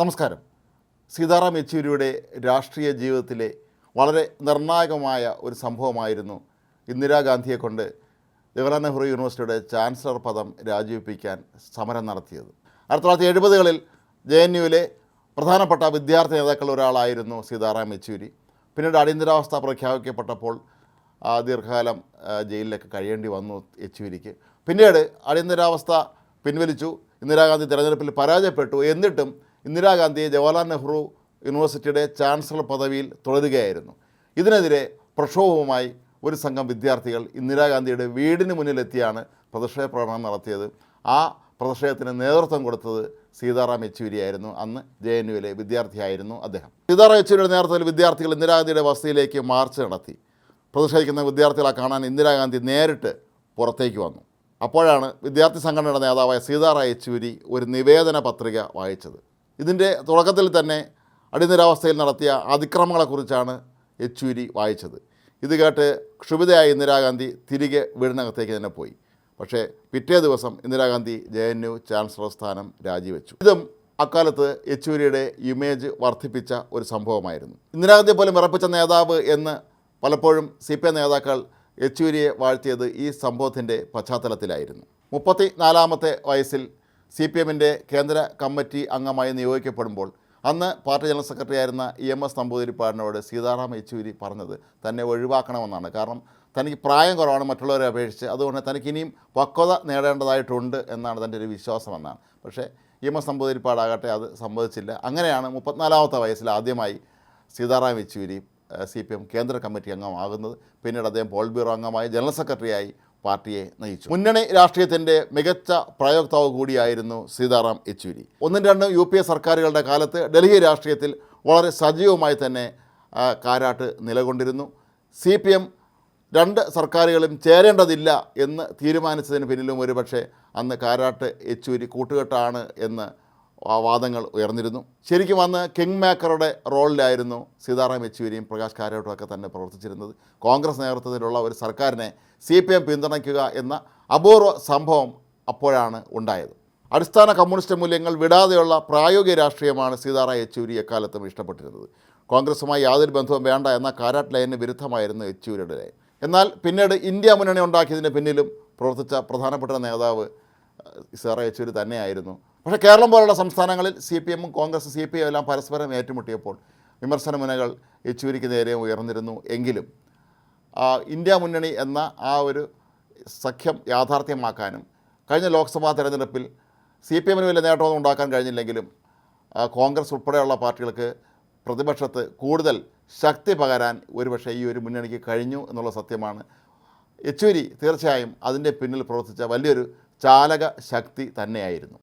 നമസ്കാരം. സീതാറാം യെച്ചൂരിയുടെ രാഷ്ട്രീയ ജീവിതത്തിലെ വളരെ നിർണായകമായ ഒരു സംഭവമായിരുന്നു ഇന്ദിരാഗാന്ധിയെ കൊണ്ട് ജവഹർലാൽ നെഹ്റു യൂണിവേഴ്സിറ്റിയുടെ ചാൻസലർ പദം രാജിവെപ്പിക്കാൻ സമരം നടത്തിയത്. ആയിരത്തി തൊള്ളായിരത്തി എഴുപതുകളിൽ ജെ എൻ യുവിലെ പ്രധാനപ്പെട്ട വിദ്യാർത്ഥി നേതാക്കളിൽ ഒരാളായിരുന്നു സീതാറാം യെച്ചൂരി. പിന്നീട് അടിയന്തരാവസ്ഥ പ്രഖ്യാപിക്കപ്പെട്ടപ്പോൾ ദീർഘകാലം ജയിലിലൊക്കെ കഴിയേണ്ടി വന്നു യെച്ചൂരിക്ക്. പിന്നീട് അടിയന്തരാവസ്ഥ പിൻവലിച്ചു. ഇന്ദിരാഗാന്ധി തിരഞ്ഞെടുപ്പിൽ പരാജയപ്പെട്ടു. എന്നിട്ടും ഇന്ദിരാഗാന്ധിയെ ജവഹർലാൽ നെഹ്റു യൂണിവേഴ്സിറ്റിയുടെ ചാൻസലർ പദവിയിൽ തുടരുകയായിരുന്നു. ഇതിനെതിരെ പ്രക്ഷോഭവുമായി ഒരു സംഘം വിദ്യാർത്ഥികൾ ഇന്ദിരാഗാന്ധിയുടെ വീടിന് മുന്നിലെത്തിയാണ് പ്രതിഷേധ പ്രകടനം നടത്തിയത്. ആ പ്രതിഷേധത്തിന് നേതൃത്വം കൊടുത്തത് സീതാറാം യെച്ചൂരിയായിരുന്നു. അന്ന് ജെ എൻ യുവിലെ വിദ്യാർത്ഥിയായിരുന്നു അദ്ദേഹം. സീതാറാം യെച്ചൂരിയുടെ നേതൃത്വത്തിൽ വിദ്യാർത്ഥികൾ ഇന്ദിരാഗാന്ധിയുടെ വസതിയിലേക്ക് മാർച്ച് നടത്തി. പ്രതിഷേധിക്കുന്ന വിദ്യാർത്ഥികളെ കാണാൻ ഇന്ദിരാഗാന്ധി നേരിട്ട് പുറത്തേക്ക് വന്നു. അപ്പോഴാണ് വിദ്യാർത്ഥി സംഘടനയുടെ നേതാവായ സീതാറാം യെച്ചൂരി ഒരു നിവേദന പത്രിക വായിച്ചത്. ഇതിന്റെ തുടക്കത്തിൽ തന്നെ അടിനിരാവസ്ഥയിൽ നടത്തിയ അതിക്രമങ്ങളെക്കുറിച്ചാണ് യെച്ചൂരി വായിച്ചത്. ഇത് കേട്ട് ക്ഷുഭിതയായ ഇന്ദിരാഗാന്ധി തിരികെ വീടിനകത്തേക്ക് തന്നെ പോയി. പക്ഷേ പിറ്റേ ദിവസം Indira Gandhi J N U chancellor സ്ഥാനം രാജിവെച്ചു. ഇതും അക്കാലത്ത് യെച്ചൂരിയുടെ ഇമേജ് വർദ്ധിപ്പിച്ച ഒരു സംഭവമായിരുന്നു. ഇന്ദിരാഗാന്ധിയെ പോലും വിറപ്പിച്ച നേതാവ് എന്ന് പലപ്പോഴും സി പി ഐ നേതാക്കൾ യെച്ചൂരിയെ വാഴ്ത്തിയത് ഈ സംഭവത്തിന്റെ പശ്ചാത്തലത്തിലായിരുന്നു. മുപ്പത്തി നാലാമത്തെ വയസ്സിൽ സി പി എമ്മിന്റെ കേന്ദ്ര കമ്മിറ്റി അംഗമായി നിയോഗിക്കപ്പെടുമ്പോൾ അന്ന് പാർട്ടി ജനറൽ സെക്രട്ടറി ആയിരുന്ന ഇ എം എസ് നമ്പൂതിരിപ്പാടിനോട് സീതാറാം യെച്ചൂരി പറഞ്ഞത് തന്നെ ഒഴിവാക്കണമെന്നാണ്. കാരണം തനിക്ക് പ്രായം കുറവാണ് മറ്റുള്ളവരെ അപേക്ഷിച്ച്. അതുകൊണ്ട് തനിക്ക് ഇനിയും പക്വത നേടേണ്ടതായിട്ടുണ്ട് എന്നാണ് തന്റെ ഒരു വിശ്വാസമെന്നാണ്. പക്ഷേ ഇ എം എസ് നമ്പൂതിരിപ്പാടാകട്ടെ അത് സംഭവിച്ചില്ല അങ്ങനെയാണ് മുപ്പത്തിനാലാമത്തെ വയസ്സിൽ ആദ്യമായി Sitaram Yechury C P M കേന്ദ്ര കമ്മിറ്റി അംഗമാകുന്നത്. പിന്നീട് അദ്ദേഹം പോൾ ബ്യൂറോ അംഗമായി ജനറൽ സെക്രട്ടറിയായി പാർട്ടിയെ നയിച്ചു. മുന്നണി രാഷ്ട്രീയത്തിന്റെ മികച്ച പ്രയോക്താവ് കൂടിയായിരുന്നു സീതാറാം യെച്ചൂരി. ഒന്നും രണ്ടും യു പി എ സർക്കാരുകളുടെ കാലത്ത് ഡൽഹി രാഷ്ട്രീയത്തിൽ വളരെ സജീവമായി തന്നെ കാരാട്ട് നിലകൊണ്ടിരുന്നു. സി പി എം രണ്ട് സർക്കാരുകളും ചേരേണ്ടതില്ല എന്ന് തീരുമാനിച്ചതിന് പിന്നിലും ഒരുപക്ഷെ അന്ന് കാരാട്ട് യെച്ചൂരി കൂട്ടുകെട്ടാണ് എന്ന് വാദങ്ങൾ ഉയർന്നിരുന്നു. ശരിക്കും അന്ന് കിങ് മേക്കറുടെ റോളിലായിരുന്നു സീതാറാം യെച്ചൂരിയും പ്രകാശ് കാരാട്ടും ഒക്കെ തന്നെ പ്രവർത്തിച്ചിരുന്നത്. കോൺഗ്രസ് നേതൃത്വത്തിലുള്ള ഒരു സർക്കാരിനെ സി പി എം പിന്തുണയ്ക്കുക എന്ന അപൂർവ സംഭവം അപ്പോഴാണ് ഉണ്ടായത്. അടിസ്ഥാന കമ്മ്യൂണിസ്റ്റ് മൂല്യങ്ങൾ വിടാതെയുള്ള പ്രായോഗിക രാഷ്ട്രീയമാണ് സീതാറാം യെച്ചൂരി എക്കാലത്തും ഇഷ്ടപ്പെട്ടിരുന്നത്. കോൺഗ്രസുമായി യാതൊരു ബന്ധവും വേണ്ട എന്ന കാരാട്ട് ലൈനിന് വിരുദ്ധമായിരുന്നു യെച്ചൂരിയുടെ ലൈൻ എന്നാൽ പിന്നീട് ഇന്ത്യ മുന്നണി ഉണ്ടാക്കിയതിന് പിന്നിലും പ്രവർത്തിച്ച പ്രധാനപ്പെട്ട നേതാവ് സീതാറാം യെച്ചൂരി തന്നെയായിരുന്നു. പക്ഷേ കേരളം പോലുള്ള സംസ്ഥാനങ്ങളിൽ സി പി എമ്മും കോൺഗ്രസ് സി പി എല്ലാം പരസ്പരം ഏറ്റുമുട്ടിയപ്പോൾ വിമർശന മുനകൾ യെച്ചൂരിക്ക് നേരെ ഉയർന്നിരുന്നു എങ്കിലും ഇന്ത്യ മുന്നണി എന്ന ആ ഒരു സഖ്യം യാഥാർത്ഥ്യമാക്കാനും കഴിഞ്ഞ ലോക്സഭാ തെരഞ്ഞെടുപ്പിൽ സി പി എമ്മിന് വലിയ നേട്ടമൊന്നും ഉണ്ടാക്കാൻ കഴിഞ്ഞില്ലെങ്കിലും കോൺഗ്രസ് ഉൾപ്പെടെയുള്ള പാർട്ടികൾക്ക് പ്രതിപക്ഷത്ത് കൂടുതൽ ശക്തി പകരാൻ ഒരുപക്ഷെ ഈ ഒരു മുന്നണിക്ക് കഴിഞ്ഞു എന്നുള്ള സത്യമാണ്. യെച്ചൂരി തീർച്ചയായും അതിന്റെ പിന്നിൽ പ്രവർത്തിച്ച വലിയൊരു ചാലക ശക്തി തന്നെയായിരുന്നു.